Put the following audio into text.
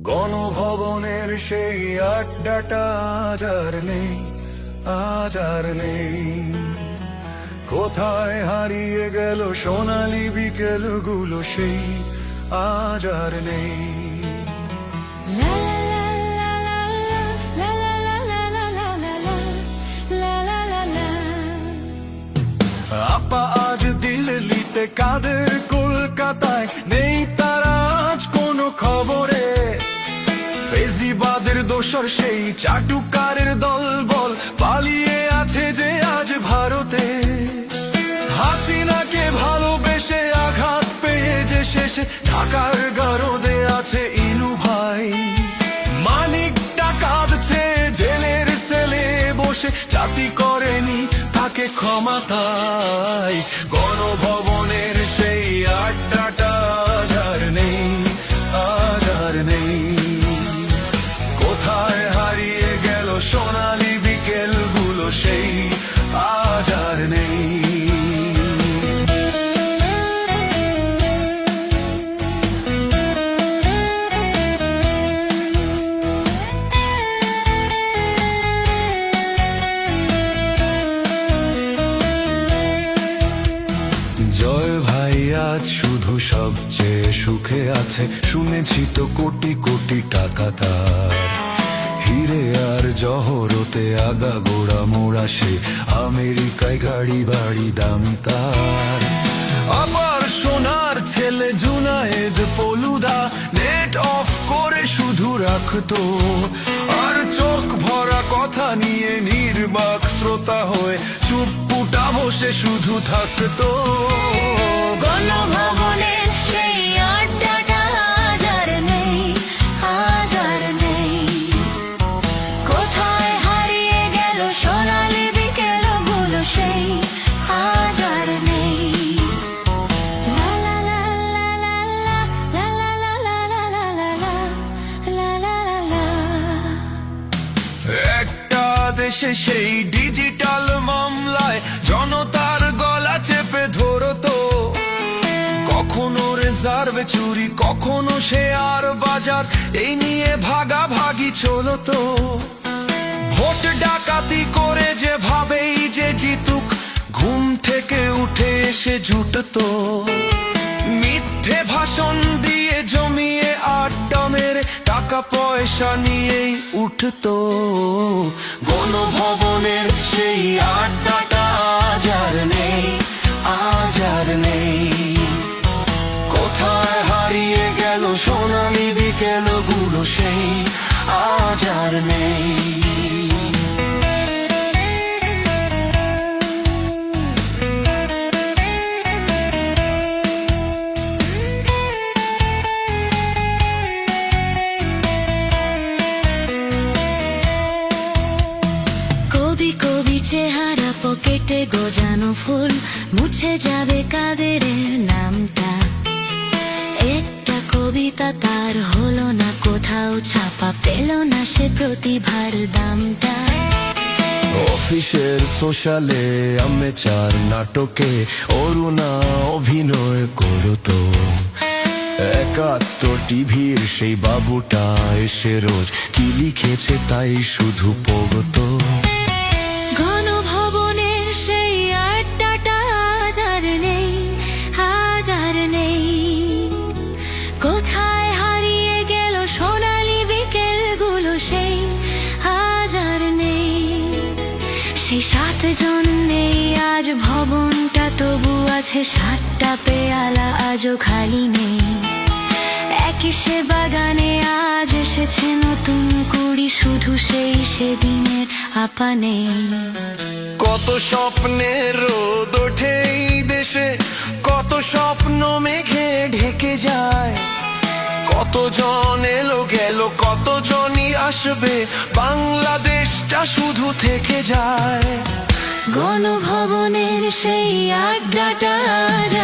গণভবনের সেই আড্ডাটা আজার নেই আজার নেই কোথায় হারিয়ে গেল সোনালি বিকেলগুলো সেই আজার নেই আপা আজ দিল্লিতে কাদের কলকাতায় নেই তারা আজ কোনো খবরে ফেজিবাদের দোসর সেই চাটুকারের দল বল পালিয়ে আছে যে আজ ভারতে। হাসিনাকে ভালোবেসে আঘাত পেয়ে যে শেষে, ঢাকার গারদে আছে ইনু ভাই। মানিকটা কাঁদছে জেলের সেলে বসে, জাতি করেনি তাকে ক্ষমা তাই। গণভবনের আজ শুধু সবচেয়ে সুখে আছে, শুনেছি তো কোটি কোটি টাকা তার। হিরে আর জহরতে আগা গোড়া মোড়া সে, আমেরিকায় গাড়ি বাড়ি দামি তার। আবার সোনার ছেলে জুনায়েদ পলুদা নেট অফ করে শুধু রাখতো। আর চোখ ভরা কথা নিয়ে নির্বাক শ্রোতা হয়ে চুপপুটা বসে শুধু থাকতো। সেই আড্ডাটা নেই নেই কোথায় হারিয়ে গেল নেই সেই রিজার্ভ চুরি? কখনো শেয়ার বাজার? এই নিয়ে ভাগাভাগি চলতো ভোট ডাকাতি করে যে ভাবেই যে জিতুক, ঘুম থেকে উঠে এসে জুটতো মিথ্যে ভাষণ দিয়ে জমিয়ে আড্ডা মেরে টাকা পয়সা নিয়েই উঠতো গণভবনের সেই আড্ডাটা আর নেই। ফুল মুছে যাবে কাদের নামটা। একটা কবিতা তার হলো না, কোথাও ছাপা পেল না সে প্রতিভার দামটা। অফিসের সোশ্যালে আমি নাটকে অরুণা অভিনয় করতো। একাত্তর টিভির সেই বাবুটা এসে রোজ কি লিখেছে তাই শুধু পগতো সেই সাতজন নেই, আজ ভবনটা তবু আছে সাতটা পেয়ালা, আজও খালি নেই। একই সে বাগানে আজ এসেছে নতুন কুড়ি, শুধু সেই সেদিনের আপা নেই কত স্বপ্নের রোদ ওঠে দেশে, কত স্বপ্ন মেঘে ঢেকে যায়। কতজন এলো গেল কতজনই আসবে? বাংলাদেশটা শুধু থেকে যায়। গণভবনের সেই আড্ডাটা আজ